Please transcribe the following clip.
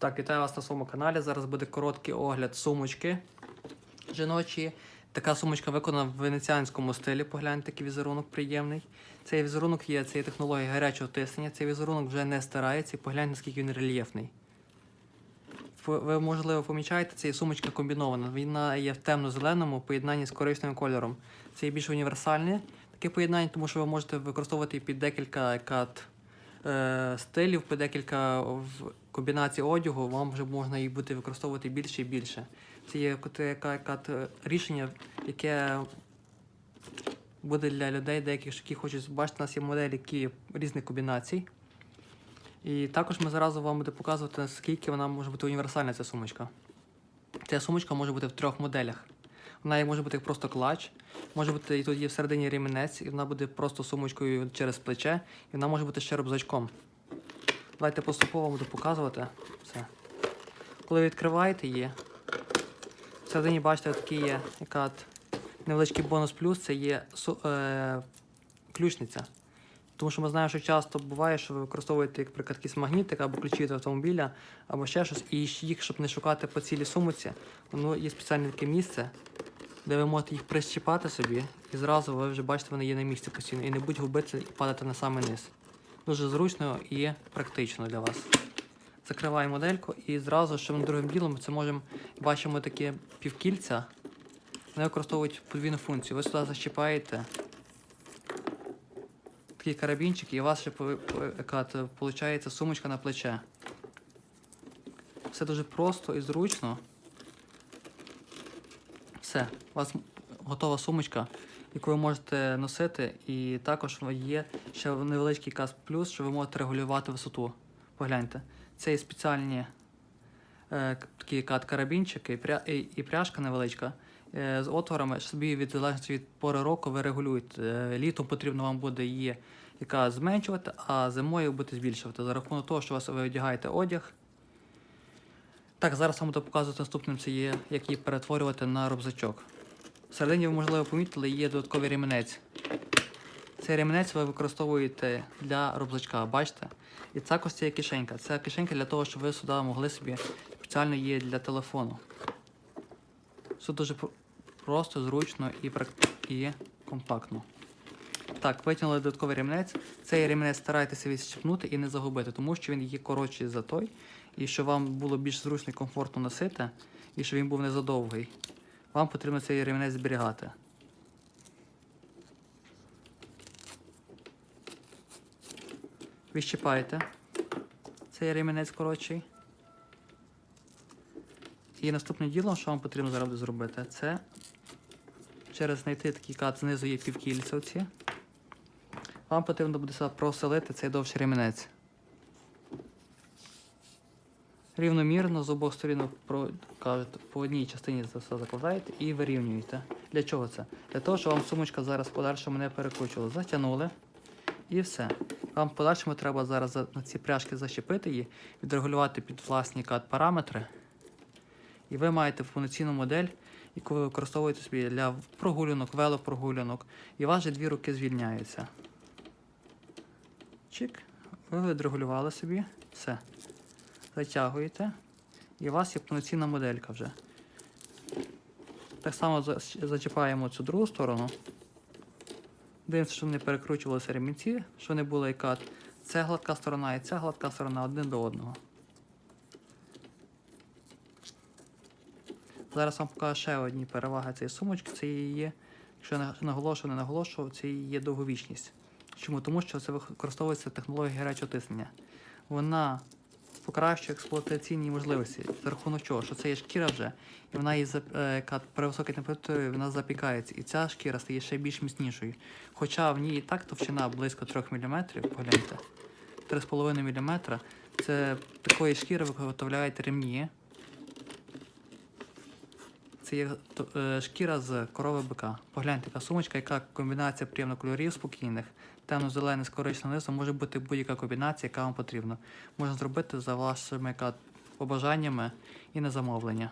Так, вітаю вас на своєму каналі. Зараз буде короткий огляд сумочки жіночої. Така сумочка виконана в венеціанському стилі. Погляньте, який візерунок приємний. Цей візерунок є цієї технології гарячого тиснення. Цей візерунок вже не стирається. І погляньте, наскільки він рельєфний. Ви- можливо, помічаєте, ця сумочка комбінована. Вона є в темно-зеленому поєднанні з коричневим кольором. Це є більш універсальне таке поєднання, тому що ви можете використовувати під декілька кат стилів, під декілька в комбінацій одягу. Вам вже можна їх буде використовувати більше і більше. Це є е, рішення, яке буде для людей, деяких, які хочуть бачити, у нас є моделі які різних комбінацій. І також ми зразу вам буде показувати, наскільки вона може бути універсальна, ця сумочка. Ця сумочка може бути в трьох моделях. Вона є- може бути просто клач, може бути і тут є всередині ремінець, і вона буде просто сумочкою через плече, і вона може бути ще рюкзачком. Давайте поступово буду показувати все. Коли відкриваєте її, всередині бачите, такий є яка невеличкий бонус плюс, це є е, ключниця. Тому що ми знаємо, що часто буває, що ви використовуєте, як, наприклад, якийсь магнітик або ключі від автомобіля, або ще щось, і їх, щоб не шукати по цілій сумці, воно є спеціальне таке місце, де ви можете їх прищіпати собі, і зразу ви вже бачите, вони є на місці постійно. І не будь губитися і падати на самий низ. Дуже зручно і практично для вас. Закриваємо модельку і зразу, що ми другим ділом, це можемо бачимо такі півкільця. Вони використовують подвійну функцію. Ви сюди защіпаєте такий карабінчик, і у вас ще виходить сумочка на плече. Все дуже просто і зручно. Все, у вас готова сумочка, яку ви можете носити, і також є ще невеличкий каз плюс, що ви можете регулювати висоту. Погляньте. Це є спеціальні е, такі кат карабінчики і, пря, і, і пряжка невеличка е, з отворами. Собі від залежності від пори року ви регулюєте. Е, літом потрібно вам буде її яка зменшувати, а зимою буде збільшувати. За рахунок того, що вас ви одягаєте одяг. Так, зараз вам буду показувати наступним це є, як її перетворювати на рюкзачок. Всередині ви, можливо, помітили, є додатковий ремінець. Цей ремінець ви використовуєте для рюкзачка, бачите? І також це є кишенька. Це кишенька для того, щоб ви сюди могли собі спеціально є для телефону. Все дуже просто, зручно і, і компактно. Так, витягнули додатковий ремінець. Цей ремінець старайтеся відщипнути і не загубити, тому що він є коротший за той, і щоб вам було більш зручно і комфортно носити, і щоб він був не задовгий. Вам потрібно цей ремінець зберігати. Відщипаєте цей ремінець коротший. І наступне діло, що вам потрібно зараз зробити, це через знайти такий кат знизу є півкільця оці. Вам потрібно буде проселити цей довший ремінець. Рівномірно з обох сторін по одній частині це все закладаєте і вирівнюєте. Для чого це? Для того, щоб вам сумочка зараз в подальшому не перекручувала. Затягнули і все. Вам в подальшому треба зараз на ці пряжки защепити її, відрегулювати під власні кат параметри. І ви маєте повноцінну модель, яку ви використовуєте собі для прогулянок, велопрогулянок. І же дві руки звільняються. Чик. Ви відрегулювали собі. Все. Затягуєте. І у вас є повноцінна моделька вже. Так само зачіпаємо цю другу сторону. Дивимося, щоб не перекручувалися ремінці, щоб не було яка це гладка сторона і ця гладка сторона один до одного. Зараз вам покажу ще одні переваги цієї сумочки. Це її є, якщо я наголошую, не наголошував, це її є довговічність. Чому? Тому що це використовується технологія гарячого тиснення. Вона покращує експлуатаційні можливості. За рахунок чого? Що це є шкіра вже, і вона є зап- е, при високій температурі вона запікається. І ця шкіра стає ще більш міцнішою. Хоча в ній і так товщина близько 3 мм, погляньте, 3,5 мм. Це такої шкіри виготовляють ремні. Це є е, шкіра з корови бика. Погляньте, яка сумочка, яка комбінація приємно кольорів спокійних, темно-зелений з коричневим низом, може бути будь-яка комбінація, яка вам потрібна. Можна зробити за вашими побажаннями і на замовлення.